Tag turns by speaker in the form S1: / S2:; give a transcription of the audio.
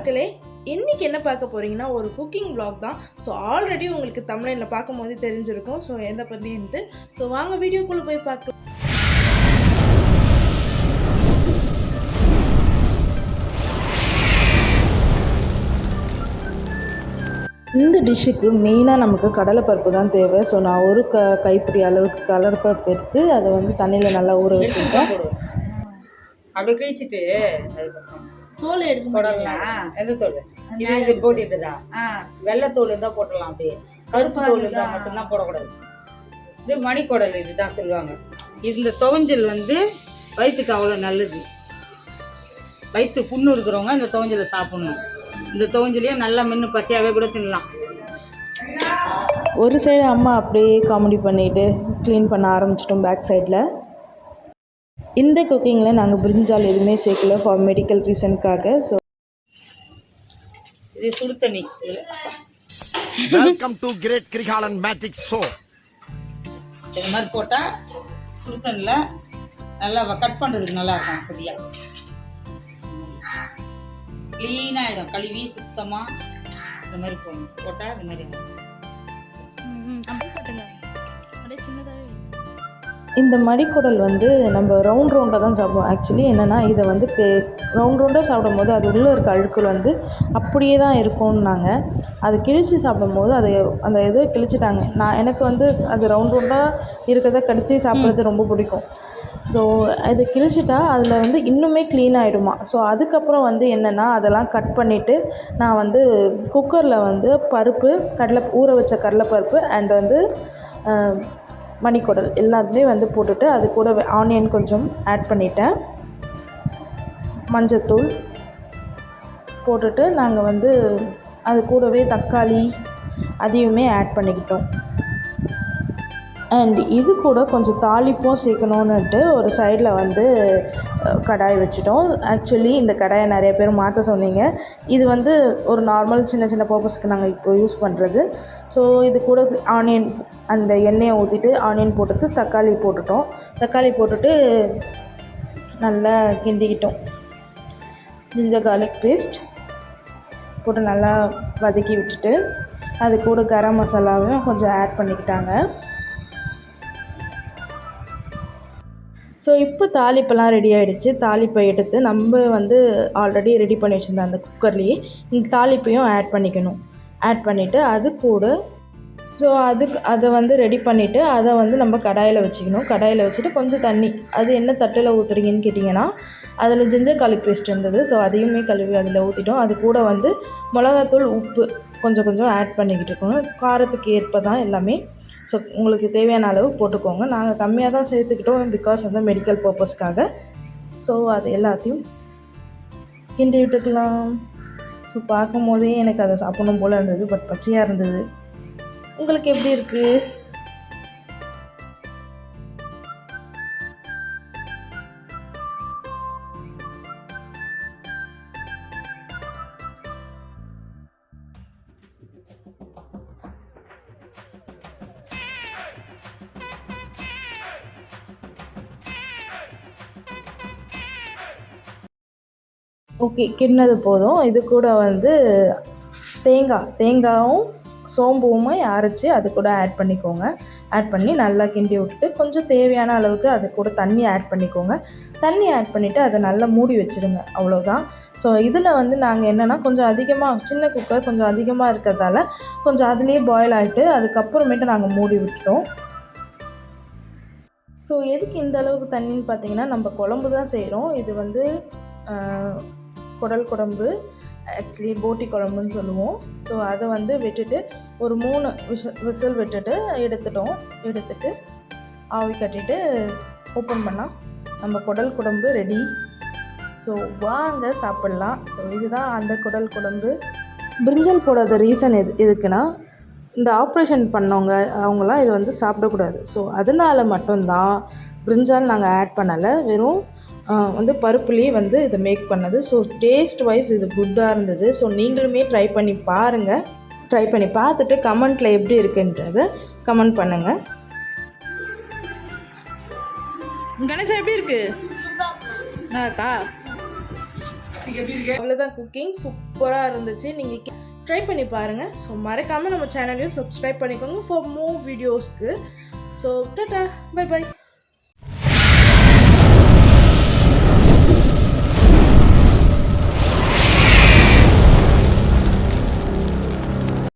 S1: மக்களே இன்னைக்கு என்ன பார்க்க போறீங்கன்னா ஒரு குக்கிங் vlog தான். ஸோ ஆல்ரெடி உங்களுக்கு தமிழில் பார்க்கும்போது தெரிஞ்சிருக்கும். ஸோ எதை பற்றின்ட்டு ஸோ வாங்க வீடியோக்குள்ளே போய் பார்க்க இந்த டிஷ்ஷுக்கு மெயினாக நமக்கு கடலைப்பருப்பு தான் தேவை. ஸோ நான் ஒரு க கைப்பிடி அளவுக்கு கடலைப்பருப்பு எடுத்து அதை வந்து தண்ணியில் நல்லா ஊற வச்சுக்கிட்டேன்
S2: அப்படியே கிழிச்சிட்டு
S3: தோல் எடுக்க
S2: போடலாம் எந்த தோல்? இது இது போட்டுட்டுதா வெள்ளைத்தோல் இருந்தால் போடலாம் அப்படியே. கருப்பு தோல் இருந்தால் மட்டும்தான் போடக்கூடாது. இது மணிக்குடல் இதுதான் சொல்லுவாங்க. இந்த துவஞ்சல் வந்து வயிற்றுக்கு அவ்வளோ நல்லது. வயிற்று புண்ணு இருக்கிறவங்க இந்த துவஞ்சலை சாப்பிடணும். இந்த துவஞ்சலையும் நல்லா மென்று பச்சையாகவே கூட தின்னலாம்.
S1: ஒரு சைடு அம்மா அப்படியே காமெடி பண்ணிட்டு க்ளீன் பண்ண ஆரம்பிச்சிட்டோம் பேக் சைடில் இந்த குக்கிங்கில் நாங்கள் பிரிஞ்சால் எதுவுமே சேர்க்கல ஃபார் மெடிக்கல் ரீசனுக்காக ஸோ
S2: இது சுடு தண்ணி.
S4: Welcome to Great Krigalan Magic Show.
S2: இது மாதிரி போட்டால் சுடு தண்ணியில் நல்லா கட் பண்ணுறதுக்கு நல்லா இருக்கும் சரியா? க்ளீனாக ஆகிடும் கழுவி சுத்தமாக இந்த மாதிரி போடணும். போட்டால் இந்த மாதிரி
S1: இந்த மடிக்குடல் வந்து நம்ம ரவுண்ட் ரவுண்டாக தான் சாப்பிடுவோம். ஆக்சுவலி என்னென்னா இதை வந்து ரவுண்ட் ரவுண்டாக சாப்பிடும் போது அது உள்ளே இருக்க அழுக்குகள் வந்து அப்படியே தான் இருக்கும்னாங்க. அது கிழிச்சு சாப்பிடும்போது அதை அந்த இதை கிழிச்சிட்டாங்க. நான் எனக்கு வந்து அது ரவுண்ட் ரவுண்டாக இருக்கிறத கடிச்சு சாப்பிட்றது ரொம்ப பிடிக்கும். ஸோ அது கிழிச்சிட்டா அதில் வந்து இன்னுமே க்ளீன் ஆகிடுமா ஸோ அதுக்கப்புறம் வந்து என்னென்னா அதெல்லாம் கட் பண்ணிவிட்டு நான் வந்து குக்கரில் வந்து பருப்பு கடலை ஊற வச்ச கடலைப்பருப்பு அண்ட் வந்து மணிக்குடல் எல்லாத்துலேயும் வந்து போட்டுட்டு அது கூட ஆனியன் கொஞ்சம் ஆட் பண்ணிட்டேன். மஞ்சத்தூள் போட்டுட்டு நாங்கள் வந்து அது கூடவே தக்காளி அதையுமே ஆட் பண்ணிக்கிட்டோம். அண்ட் இது கூட கொஞ்சம் தாளிப்பும் சேர்க்கணுன்னுட்டு ஒரு சைடில் வந்து கடாய் வச்சுட்டோம். ஆக்சுவலி இந்த கடாயை நிறைய பேர் மாற்ற சொன்னீங்க. இது வந்து ஒரு நார்மல் சின்ன சின்ன பர்பஸ்க்கு நாங்கள் இப்போ யூஸ் பண்ணுறது ஸோ இது கூட ஆனியன் அந்த எண்ணெயை ஊற்றிட்டு ஆனியன் போட்டுட்டு தக்காளி போட்டுட்டோம். தக்காளி போட்டுட்டு நல்லா கிண்டிக்கிட்டோம். ஜிஞ்சர் கார்லிக் பேஸ்ட் போட்டு நல்லா வதக்கி விட்டுட்டு அது கூட கரம் மசாலாவும் கொஞ்சம் ஆட் பண்ணிக்கிட்டாங்க. ஸோ இப்போ தாளிப்பெல்லாம் ரெடி ஆகிடுச்சு தாளிப்பை எடுத்து நம்ம வந்து ஆல்ரெடி ரெடி பண்ணி வச்சுருந்த அந்த குக்கர்லேயே இந்த தாளிப்பையும் ஆட் பண்ணிக்கணும். ஆட் பண்ணிவிட்டு அது கூட ஸோ அதுக்கு அதை வந்து ரெடி பண்ணிவிட்டு அதை வந்து நம்ம கடாயில் வச்சுக்கணும். கடாயில் வச்சுட்டு கொஞ்சம் தண்ணி. அது என்ன தட்டில் ஊற்றுறீங்கன்னு கேட்டிங்கன்னா அதில் ஜிஞ்சர் garlic பேஸ்ட் இருந்தது. ஸோ அதையுமே கழுவி அதில் ஊற்றிட்டோம் அது கூட வந்து மிளகாத்தூள் உப்பு. கொஞ்சம் கொஞ்சம் ஆட் பண்ணிக்கிட்டு இருக்கணும் காரத்துக்கு ஏற்ப தான் எல்லாமே. ஸோ உங்களுக்கு தேவையான அளவு போட்டுக்கோங்க. நாங்கள் கம்மியாக தான் சேர்த்துக்கிட்டோம் பிகாஸ் வந்து மெடிக்கல் பர்பஸ்க்காக ஸோ அது எல்லாத்தையும் கிண்டி விட்டுக்கலாம். ஸோ பார்க்கும் போதே எனக்கு அதை சாப்பிடணும் போல் இருந்தது பட் பச்சையாக இருந்தது. உங்களுக்கு எப்படி இருக்குது ஓகே கிண்ணது போதும். இது கூட வந்து தேங்காய் தேங்காயும் சோம்புவுமே அரைச்சி அது கூட ஆட் பண்ணிக்கோங்க. ஆட் பண்ணி நல்லா கிண்டி விட்டுட்டு கொஞ்சம் தேவையான அளவுக்கு அது கூட தண்ணி ஆட் பண்ணிக்கோங்க. தண்ணி ஆட் பண்ணிவிட்டு அதை நல்லா மூடி வச்சிடுங்க. அவ்வளோதான் ஸோ இதில் வந்து நாங்கள் என்னென்னா கொஞ்சம் அதிகமாக சின்ன குக்கர் கொஞ்சம் அதிகமாக இருக்கிறதால கொஞ்சம் அதுலேயே பாயில் ஆகிட்டு அதுக்கப்புறமேட்டு நாங்கள் மூடி விட்டுட்டோம். ஸோ எதுக்கு இந்த அளவுக்கு தண்ணின்னு பார்த்தீங்கன்னா நம்ம குழம்பு தான் செய்கிறோம் இது வந்து குடல் குழம்பு ஆக்சுவலி போட்டி குழம்புன்னு சொல்லுவோம். ஸோ அதை வந்து விட்டுட்டு ஒரு மூணு விஷ விசில் விட்டுட்டு எடுத்துட்டோம். எடுத்துட்டு ஆவி கட்டிட்டு ஓப்பன் பண்ணால் நம்ம குடல் குழம்பு ரெடி ஸோ வாங்க சாப்பிட்லாம். ஸோ இதுதான் அந்த குடல் குழம்பு பிரிஞ்சல் போடாத ரீசன் எது எதுக்குன்னா இந்த ஆப்ரேஷன் பண்ணவங்க அவங்களாம் இது வந்து சாப்பிடக்கூடாது. ஸோ அதனால மட்டும்தான் பிரிஞ்சால் நாங்கள் ஆட் பண்ணலை. வெறும் வந்து பருப்புலேயே வந்து இதை மேக் பண்ணது. ஸோ டேஸ்ட் வைஸ் இது குட்டாக இருந்தது. ஸோ நீங்களுமே ட்ரை பண்ணி பாருங்கள் ட்ரை பண்ணி பார்த்துட்டு கமெண்ட்டில் எப்படி இருக்குன்றதை கமெண்ட் பண்ணுங்கள் கணேசா எப்படி இருக்கு? நல்லாக்கா அவ்வளோதான் குக்கிங் சூப்பராக இருந்துச்சு. நீங்கள் ட்ரை பண்ணி பாருங்கள் ஸோ மறக்காமல் நம்ம சேனலையும் சப்ஸ்கிரைப் பண்ணிக்கோங்க ஃபார் மோர் வீடியோஸ்க்கு ஸோ டாட்டா பை பை